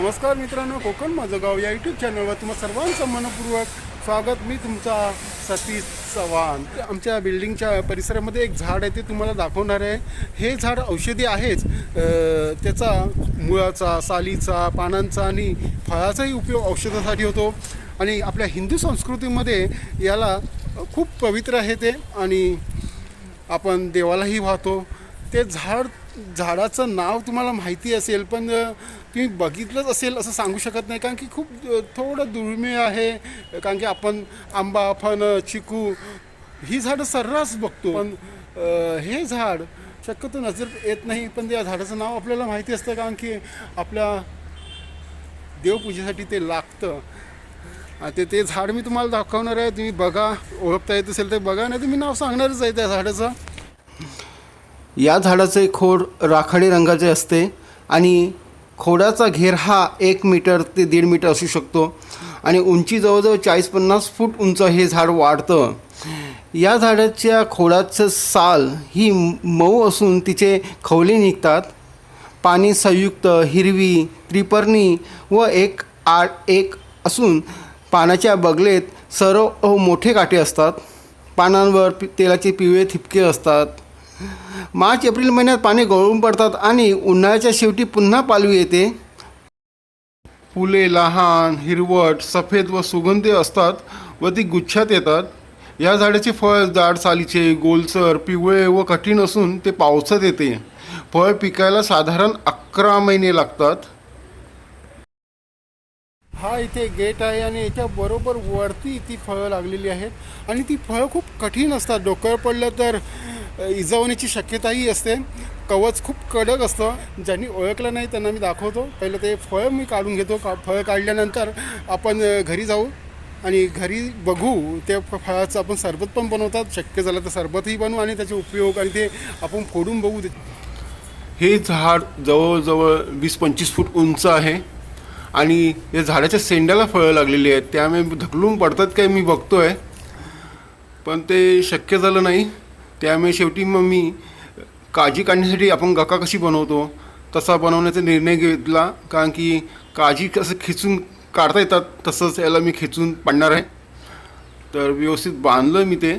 नमस्कार मित्रांनो कोकण माझं गाव या यूट्यूब चॅनलवर तुम्हा सर्वांचं मनपूर्वक स्वागत. मी तुमचा सतीश चव्हाण. आमच्या बिल्डिंगच्या परिसरामध्ये एक झाड आहे ते तुम्हाला दाखवणार आहे. हे झाड औषधी आहेच. त्याचा मुळाचा सालीचा पानांचा आणि फळाचाही उपयोग औषधासाठी होतो. आणि आपल्या हिंदू संस्कृतीमध्ये याला खूप पवित्र आहे ते. आणि आपण देवालाही वाहतो. ते झाड झाडाचं नाव तुम्हाला माहिती असेल पण तुम्ही बघितलंच असेल असं सांगू शकत नाही कारण की खूप थोडं दुर्मिळ आहे. कारण की आपण आंबा फण चिकू ही झाडं सर्रास बघतो. पण हे झाड शक्यतो नजर येत नाही पण त्या झाडाचं नाव आपल्याला माहिती असतं कारण की आपल्या देवपूजेसाठी ते लागतं. ते ते झाड मी तुम्हाला दाखवणार आहे तुम्ही बघा ओळखता येत असेल तर बघा नाही तर मी नाव सांगणारच आहे त्या झाडाचं. या झाडाचे खोड राखाडी रंगाचे असते आणि खोडाचा घेर हा एक मीटर ते दीड मीटर असू शकतो. आणि उंची जवळजवळ चाळीस पन्नास फूट उंच हे झाड वाढतं. या झाडाच्या खोडाचं साल ही मऊ असून तिचे खवले निघतात. पाणी संयुक्त हिरवी त्रिपर्णी व एक आठ एक असून पानाच्या बगलेत सर्व मोठे काटे असतात. पानांवर पि- तेलाचे पिवळे थिपके असतात. मार्च एप्रिल महिन्यात पाने गळून पडतात आणि उन्हाळ्याच्या शेवटी पुन्हा पालवी येते. फुले लहान हिरवट सफेद व सुगंधी असतात व ती गुच्छात येतात. या झाडाचे फळ जाड सालीचे गोलसर पिवळे व कठीण असून ते पावसात येते. फळ पिकायला साधारण अकरा महिने लागतात. हा इथे गेट आहे आणि याच्या बरोबर वरती ती फळं लागलेली आहेत. आणि ती फळं खूप कठीण असतात. डोक्यावर पडलं तर अ, इजा होण्याची शक्यताही असते. कवच खूप कडक असतं. ज्यांनी ओळखलं नाही त्यांना मी दाखवतो. पहिलं ते फळ मी काढून घेतो. का फळ काढल्यानंतर आपण घरी जाऊ आणि घरी बघू. त्या फळाचं आपण सरबत पण बनवतात. शक्य झालं तर सरबतही बनवू आणि त्याचे उपयोग आणि ते आपण फोडून बघू. हे झाड जवळजवळ वीस पंचवीस फूट उंच आहे. आणि या झाडाच्या सेंड्याला फळं लागलेली आहेत. त्यामुळे ढकलून पडतात काय मी बघतो आहे पण ते शक्य झालं नाही. त्यामुळे शेवटी मग मी काळजी काढण्यासाठी आपण गका कशी बनवतो तसा बनवण्याचा निर्णय घेतला. कारण की काळजी कसं खिचून काढता येतात तसंच याला मी खिचून पाडणार आहे. तर व्यवस्थित बांधलं मी ते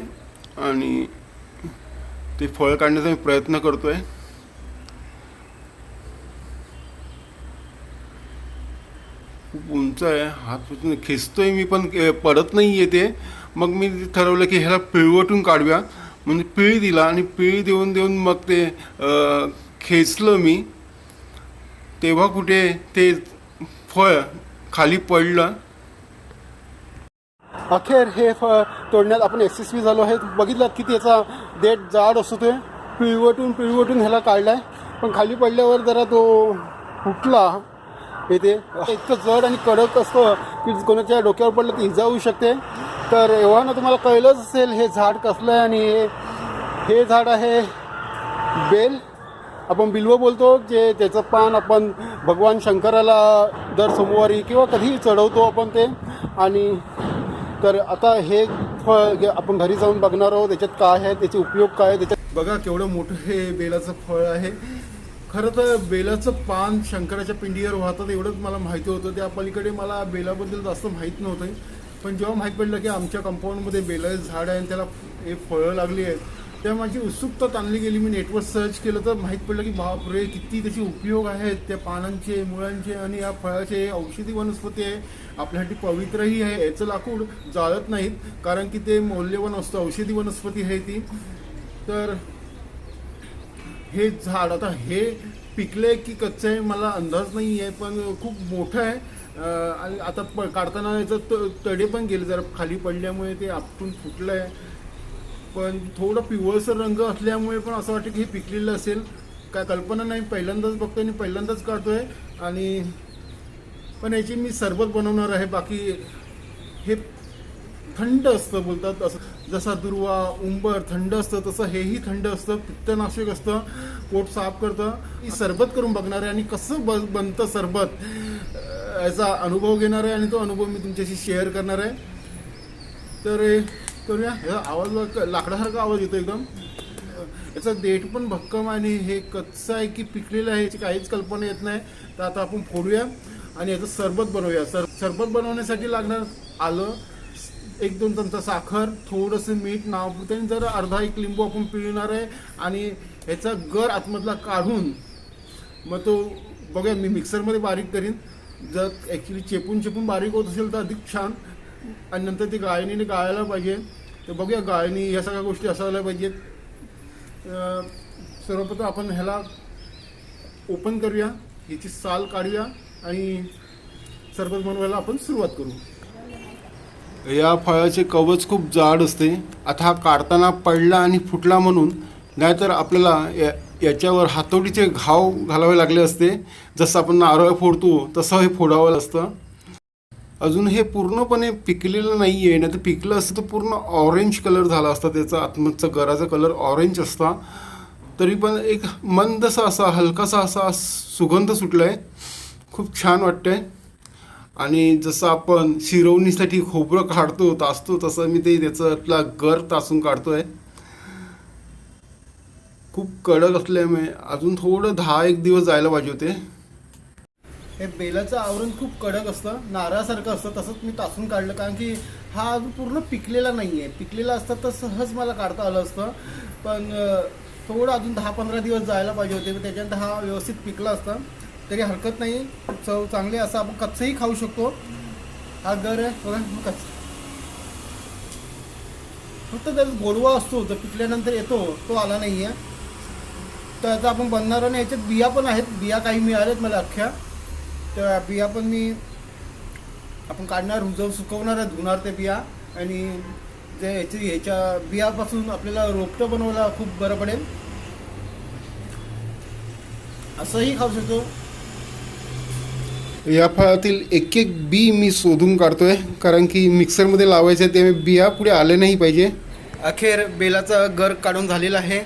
आणि ते फळ काढण्याचा मी प्रयत्न करतो आहे खूप उंच आहे हात खेचतो खेचतोय मी पण पडत नाही आहे ते. मग मी ठरवलं की ह्याला पिळवटून काढूया. म्हणजे पिळी दिला आणि पिळी देऊन देऊन मग ते खेचलं मी. तेव्हा कुठे ते फळ खाली पडलं. अखेर हे फळ तोडण्यात आपण यशस्वी झालो. आहे बघितलं की त्याचा देठ जाड असतो. ते पिळवटून पिळवटून ह्याला काढलाय. पण खाली पडल्यावर जरा तो फुटला. येते इतकं जड आणि कडक असतं की कोणाच्या डोक्यावर पडलं तर इजा होऊ शकते. तर एव्हा ना तुम्हाला कळलंच असेल हे झाड कसलं आहे आणि हे हे झाड आहे बेल. आपण बिल्व बोलतो जे त्याचं पान आपण भगवान शंकराला दर सोमवारी किंवा कधीही चढवतो आपण ते. आणि तर आता हे फळ जे आपण घरी जाऊन बघणार आहोत त्याच्यात काय आहे त्याचे उपयोग काय आहे त्याच्यात बघा केवढं मोठं हे बेलाचं फळ आहे. खरं तर बेलाचं पान शंकराच्या पिंडीवर वाहतात एवढंच मला माहिती होतं. त्या पलीकडे मला बेलाबद्दल जास्त माहीत नव्हतं. पण जेव्हा माहीत पडलं की आमच्या कंपाऊंडमध्ये बेलाचं झाड आहे आणि त्याला हे फळं लागली आहेत तेव्हा माझी उत्सुकता ताणली गेली. मी नेटवर सर्च केलं तर माहीत पडलं की बापरे किती त्याचे उपयोग आहेत. त्या पानांचे मुळांचे आणि या फळाचे औषधी वनस्पती आहे. आपल्यासाठी पवित्रही आहे. याचं लाकूड जाळत नाहीत कारण की ते मौल्यवान असतं औषधी वनस्पती आहे ती. तर हे झाड आता हे पिकले की कच्चं आहे मला अंदाज नाही आहे पण खूप मोठं आहे. आणि आता प काढताना याचं त- तडे पण गेले जरा खाली पडल्यामुळे ते आपटून फुटलं आहे पण थोडं पिवळसर रंग असल्यामुळे पण असं वाटतं की हे पिकलेलं असेल. काय कल्पना नाही पहिल्यांदाच बघतोय आणि पहिल्यांदाच काढतोय. आणि पण याची मी सरबत बनवणार आहे बाकी हे थंड असतं बोलतात. असं जसा दुर्वा उंबर थंड असतं तसं हेही थंड असतं पित्तनाशक असतं पोट साफ करतं. ही सरबत करून बघणार आहे आणि कसं ब बनतं सरबत याचा अनुभव घेणार आहे आणि तो अनुभव मी तुमच्याशी शेअर करणार आहे. तर करूया. ह्या आवाज लाकडासारखा आवाज येतो एकदम. याचा देठ पण भक्कम आणि हे कच्चं आहे की पिकलेलं आहे याची काहीच कल्पना येत नाही. तर आता आपण फोडूया आणि याचं सरबत बनवूया. सर सरबत बनवण्यासाठी लागणार आलं एक दोन चमचा साखर थोडंसं मीठ नाव आणि जर अर्धा एक लिंबू आपण पिळणार आहे. आणि ह्याचा गर आतमधला काढून मग तो बघूया मी मिक्सरमध्ये बारीक करीन. जर ॲक्च्युली चेपून चेपून बारीक होत असेल तर अधिक छान. आणि नंतर ती गाळणीने गाळायला पाहिजे. तर बघूया गाळणी ह्या सगळ्या गोष्टी असायला पाहिजेत. सर्वप्रथम आपण ह्याला ओपन करूया. याची साल काढूया. आणि सरबत बनवायला आपण सुरुवात करू. या फळाचे कवच खूप जाड असते. आता हा काढताना पडला आणि फुटला म्हणून नाहीतर आपल्याला या याच्यावर हातोडीचे घाव घालावे लागले असते. जसं आपण नारळ फोडतो तसं हे फोडावं असतं अजून हे पूर्णपणे पिकलेलं नाही आहे नाही तर पिकलं असतं तर पूर्ण ऑरेंज कलर झाला असता. त्याचा आतमधचा गराचा कलर ऑरेंज असता. तरी पण एक मंदसा असा हलकासा असा सुगंध सुटला आहे खूप छान वाटतं आहे आणि जसं आपण शिरवणीसाठी खोबरं काढतो तासतो तसं मी ते त्याच्यातला गर तासून काढतोय. खूप कडक असल्यामुळे अजून थोडं दहा एक दिवस जायला पाहिजे होते. हे बेलाचं आवरण खूप कडक असतं नारळासारखं असतं तसंच मी तासून काढलं कारण की हा अजून पूर्ण पिकलेला नाही आहे पिकलेला असतं तर सहज मला काढता आलं असतं. पण थोडं अजून दहा पंधरा दिवस जायला पाहिजे होते त्याच्यानंतर हा व्यवस्थित पिकला असता. तरी हरकत नाही. चव चांगली असं आपण कच्चंही खाऊ शकतो. हा गर आहे कच्चा. फक्त त्याचा गोडवा असतो जो पिकल्यानंतर येतो तो आला नाही आहे तर आता आपण बनणार आणि याच्यात बिया पण आहेत बिया काही मिळाल्यात मला अख्ख्या. तर बिया पण मी आपण काढणार रुजव सुकवणार आहे, धुणार ते बिया. आणि जे याची ह्याच्या बियापासून आपल्याला रोपटं बनवायला खूप बरं पडेल. असंही खाऊ शकतो. या फळातील एक एक बी मी शोधून काढतोय. कारण की मिक्सरमध्ये लावायचं आहे ते बिया पुढे आले नाही पाहिजे. अखेर बेलाचा गर काढून झालेला आहे.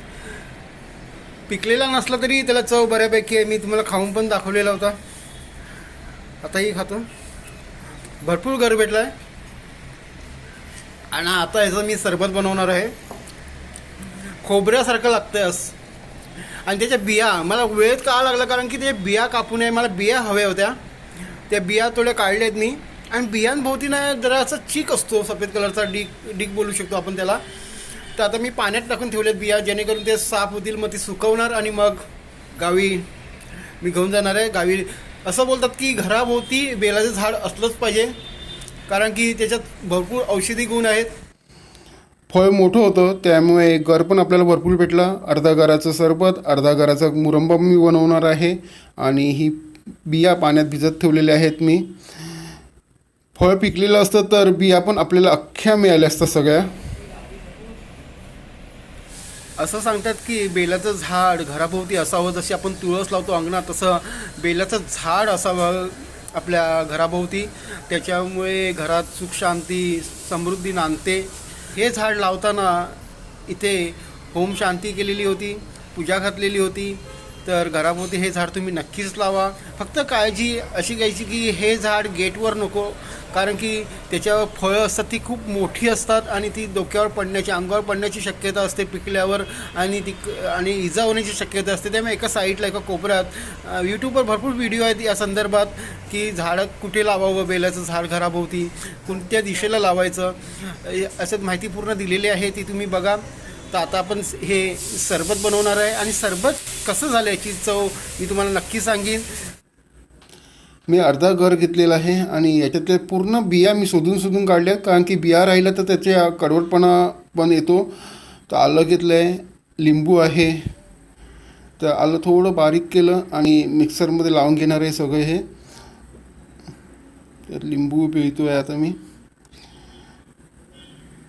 पिकलेला नसला तरी त्याला चव बऱ्यापैकी आहे. मी तुम्हाला खाऊन पण दाखवलेला होता. आताही खातो. भरपूर गर भेटला आहे आणि आता याचं मी सरबत बनवणार आहे. खोबऱ्यासारखं लागतंय असं. आणि त्याच्या बिया मला वेळेत का लागला? कारण की त्याच्या बिया कापू नये मला बिया हव्या होत्या. त्या बिया थोड्या काढल्यात मी. आणि बियांभोवती ना जरा असा चीक असतो सफेद कलरचा डीक डीक बोलू शकतो आपण त्याला. तर आता मी पाण्यात टाकून ठेवलेत बिया जेणेकरून ते साफ होतील मग ती सुकवणार आणि मग गावी मी घेऊन जाणार आहे. गावी असं बोलतात की घराभोवती बेलाचं झाड असलंच पाहिजे कारण की त्याच्यात भरपूर औषधी गुण आहेत. फळ मोठं होतं त्यामुळे गर पण आपल्याला भरपूर भेटला. अर्धा घराचं सरबत अर्धा घराचा मुरंबा मी बनवणार आहे. आणि ही बिया पाण्यात भिजत ठेवलेल्या आहेत मी. फळ पिकलेलं असतं तर बिया पण आपल्याला अख्ख्या मिळाल्या असतात सगळ्या. असं सांगतात की बेलाचं झाड घराभोवती असावं जशी आपण तुळस लावतो अंगणात तसं बेलाचं झाड असावं आपल्या घराभोवती. त्याच्यामुळे घरात सुख शांती समृद्धी नांदते. हे झाड लावताना इथे होम शांती केलेली होती पूजा घातलेली होती. तर घरामध्ये हे झाड तुम्ही नक्कीच लावा. फक्त काळजी अशी घ्यायची की हे झाड गेटवर नको कारण की त्याच्यावर फळं असतात ती खूप मोठी असतात आणि ती डोक्यावर पडण्याची अंगावर पडण्याची शक्यता असते पिकल्यावर आणि ती आणि इजा होण्याची शक्यता असते. त्यामुळे एका साईडला एका कोपऱ्यात यूट्यूबवर भरपूर व्हिडिओ आहेत या संदर्भात की झाडं कुठे लावावं बेलाचं झाड घराभोवती कोणत्या दिशेला लावायचं. असं माहिती पूर्ण दिलेली आहे ती तुम्ही बघा. तर आता आपण हे सरबत बनवणार आहे. आणि सरबत कसं झालं याची चव मी तुम्हाला नक्की सांगेन. मी अर्धा घर घेतलेला आहे आणि याच्यातले पूर्ण बिया मी शोधून शोधून काढल्या. कारण की बिया राहिल्या तर त्याचे कडवटपणा पण येतो. तर आलं घेतलं आहे लिंबू आहे. तर आलं थोडं बारीक केलं आणि मिक्सरमध्ये लावून घेणार आहे सगळं हे. त्यात लिंबू पिळतो आहे आता मी.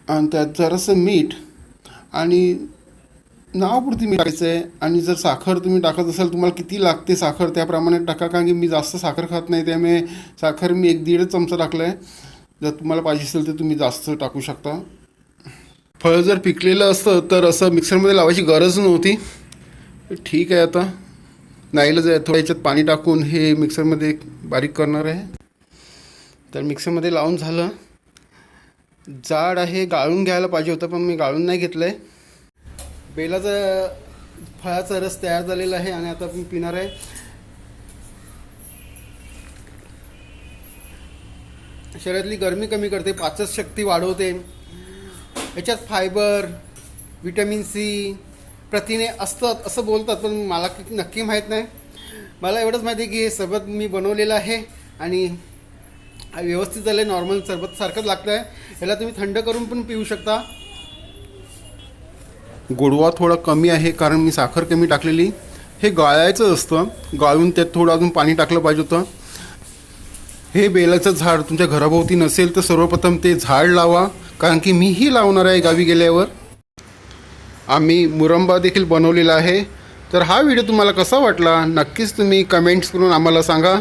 आणि त्यात जरासं मीठ. आणि नावापुरती मी टाकायचं आहे आणि जर साखर तुम्ही टाकत असाल तुम्हाला किती लागते साखर? त्याप्रमाणे टाका कारण की मी जास्त साखर खात नाही त्यामुळे साखर मी एक दीड चमचा टाकला आहे जर तुम्हाला पाहिजे असेल तर तुम्ही जास्त टाकू शकता. फळं जर पिकलेलं असतं तर असं मिक्सरमध्ये लावायची गरज नव्हती. ठीक आहे आता. नाईलाज आहे थोड्या याच्यात पाणी टाकून हे मिक्सरमध्ये बारीक करणार आहे. तर मिक्सरमध्ये लावून झालं. जाड आहे गाळून घ्यायला पाहिजे होतं पण मी गाळून नाही घेतलं आहे बेलाचा फळाचा रस तयार झालेला आहे आणि आता मी पिणार आहे. शरीरातली गरमी कमी करते पाचक शक्ती वाढवते. याच्यात फायबर विटॅमिन सी प्रथिने असतात असं बोलतात पण मला नक्की माहीत नाही. मला एवढंच माहिती आहे की हे सबत मी बनवलेलं आहे आणि व्यवस्थित झालं आहे नॉर्मल सरबत सारखंच लागतं आहे याला तुम्ही थंड करून पण पिऊ शकता. गोडवा थोडा कमी आहे कारण मी साखर कमी टाकलेली. हे गाळायचं असतं. गाळून त्यात थोडं अजून पाणी टाकलं पाहिजे होतं. हे बेलाचं झाड तुमच्या घराभोवती नसेल तर सर्वप्रथम ते झाड लावा कारण की मीही लावणार आहे गावी गेल्यावर. आम्ही मुरंबा देखील बनवलेला आहे. तर हा व्हिडिओ तुम्हाला कसा वाटला नक्कीच तुम्ही कमेंट्स करून आम्हाला सांगा.